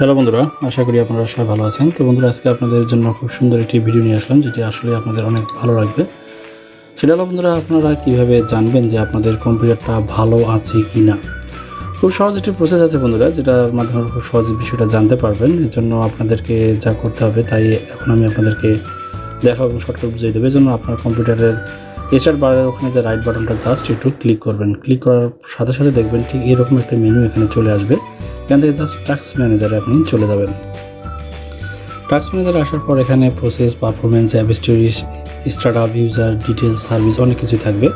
Hello বন্ধুরা, আশা করি আপনারা সবাই ভালো আছেন। তো বন্ধুরা, আজকে আপনাদের জন্য খুব সুন্দর একটি ভিডিও নিয়ে আসলাম, যেটি আসলে আপনাদের অনেক ভালো লাগবে। সেটা হলো বন্ধুরা, আপনারা কীভাবে জানবেন যে আপনাদের কম্পিউটারটা ভালো আছে কি না খুব সহজ একটি প্রসেস আছে বন্ধুরা, যেটার মাধ্যমে খুব সহজ বিষয়টা জানতে পারবেন। এর জন্য আপনাদেরকে যা করতে হবে, তাই এখন আমি আপনাদেরকে দেখাবো এবং শর্টকাট বুঝিয়ে দেবো। জন্য আপনার কম্পিউটারের স্টার্ট বারের ওখানে যে রাইট বাটনটা জাস্ট একটু ক্লিক করবেন। ক্লিক করার সাথে সাথে দেখবেন ঠিক এরকম একটা মেনু এখানে চলে আসবে। এখান থেকে জাস্ট টাস্ক ম্যানেজারে আপনি চলে যাবেন। টাস্ক ম্যানেজারে আসার পর এখানে process performance app stories start up user details service অনেক কিছুই থাকবে।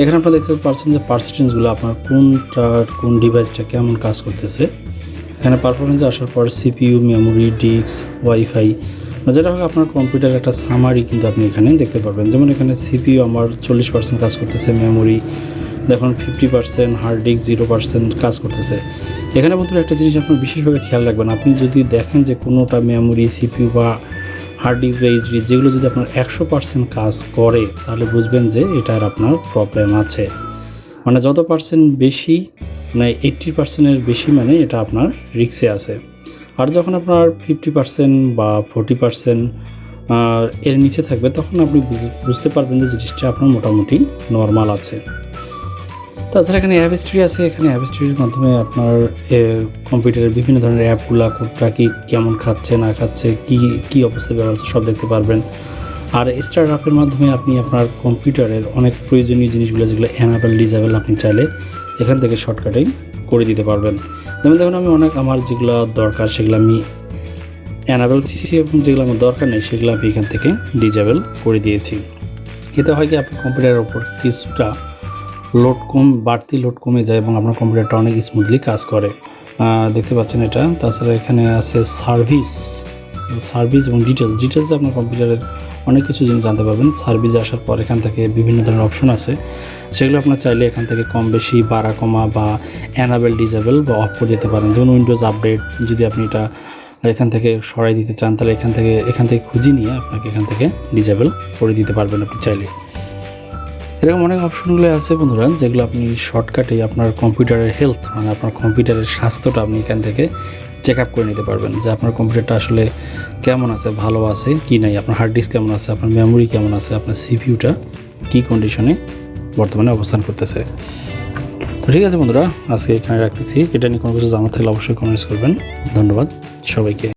এখানে আপনারা দেখতে পাচ্ছেন যে পার্সেন্টেজগুলো আপনার কোনটা, কোন ডিভাইসটা কেমন কাজ করতেছে। এখানে পারফরমেন্সে আসার পর সিপিইউ মেমোরি ডিস্ক ওয়াইফাই যেটা হোক আপনার কম্পিউটার একটা সামারি কিন্তু আপনি এখানে দেখতে পারবেন। যেমন এখানে সিপিইউ আমার চল্লিশ পার্সেন্ট কাজ করতেছে মেমোরি দেখুন fifty percent hard disk zero percent কাজ করতেছে। এখানে বন্ধুরা একটা জিনিস আপনার বিশেষভাবে খেয়াল রাখবেন, আপনি যদি দেখেন যে কোনোটা মেমোরি সিপিইউ বা হার্ড ডিস্ক বা এইচডি যেগুলো যদি আপনার একশো পার্সেন্ট কাজ করে, তাহলে বুঝবেন যে এটার আপনার প্রবলেম আছে। মানে যত পার্সেন্ট বেশি মানে এইট্টি পার্সেন্টের বেশি মানে এটা আপনার রিক্সে আছে। আর যখন আপনার ফিফটি পার্সেন্ট বা ফোর্টি পার্সেন্ট এর নিচে থাকবে, তখন আপনি বুঝ- বুঝতে পারবেন যে জিনিসটা আপনার মোটামুটি নর্মাল আছে। তাছাড়া এখানে অ্যাপ স্টোরি আছে। এখানে অ্যাপ স্টোরির মাধ্যমে আপনার কম্পিউটারের বিভিন্ন ধরনের অ্যাপগুলো কোনটা কি কেমন খাচ্ছে, না খাচ্ছে, কি কি অবস্থায় ব্যবহার হচ্ছে, সব দেখতে পারবেন। আর স্টার্ট আপের মাধ্যমে আপনি আপনার কম্পিউটারের অনেক প্রয়োজনীয় জিনিসগুলো, যেগুলো অ্যানাবেল ডিজেবল আপনি চাইলে এখান থেকে শর্টকাটেই করে দিতে পারবেন। যেমন দেখুন আমি অনেক আমার যেগুলো দরকার সেগুলো আমি অ্যানাবেল দিয়েছি এবং যেগুলো আমার দরকার নেই সেগুলো আমি এখান থেকে ডিজেবল করে দিয়েছি। এতে হয় কি আপনার কম্পিউটারের ওপর কিছুটা লোড কম, বাড়তি লোড কমে যায় এবং আপনার কম্পিউটারটা অনেক স্মুথলি কাজ করে। দেখতে পাচ্ছেন এটা। তাছাড়া এখানে আছে সার্ভিস সার্ভিস এবং ডিটেলস ডিটেলসে আপনার কম্পিউটারের অনেক কিছু জিনিস জানতে পারবেন। সার্ভিসে আসার পর এখান থেকে বিভিন্ন ধরনের অপশন আছে। সেগুলো আপনার চাইলে এখান থেকে কম বেশি বাড়া কমা বা অ্যানাবেল ডিজেবল বা অফ করে দিতে পারেন। যেমন উইন্ডোজ আপডেট যদি আপনি এটা এখান থেকে সরাই দিতে চান, তাহলে এখান থেকে এখান থেকে খুঁজে নিয়ে আপনাকে এখান থেকে ডিজেবল করে দিতে পারবেন আপনি চাইলে। এরকম অনেক অপশনগুলো আছে বন্ধুরা, যেগুলো আপনি শর্টকাটে আপনার কম্পিউটারের হেলথ মানে আপনার কম্পিউটারের স্বাস্থ্যটা আপনি এখান থেকে চেক আপ করে নিতে পারবেন যে আপনার কম্পিউটারটা আসলে কেমন আছে, ভালো আছে কি নাই, আপনার হার্ড ডিস্ক কেমন আছে, আপনার মেমোরি কেমন আছে, আপনার সিপিইউটা কী কন্ডিশনে বর্তমানে অবস্থান করতেছে। তো ঠিক আছে বন্ধুরা, আজকে এখানে রাখতেছি। এটা নিয়ে কোনো কিছু জানার থাকলে অবশ্যই কমেন্টস করবেন। ধন্যবাদ সবাইকে।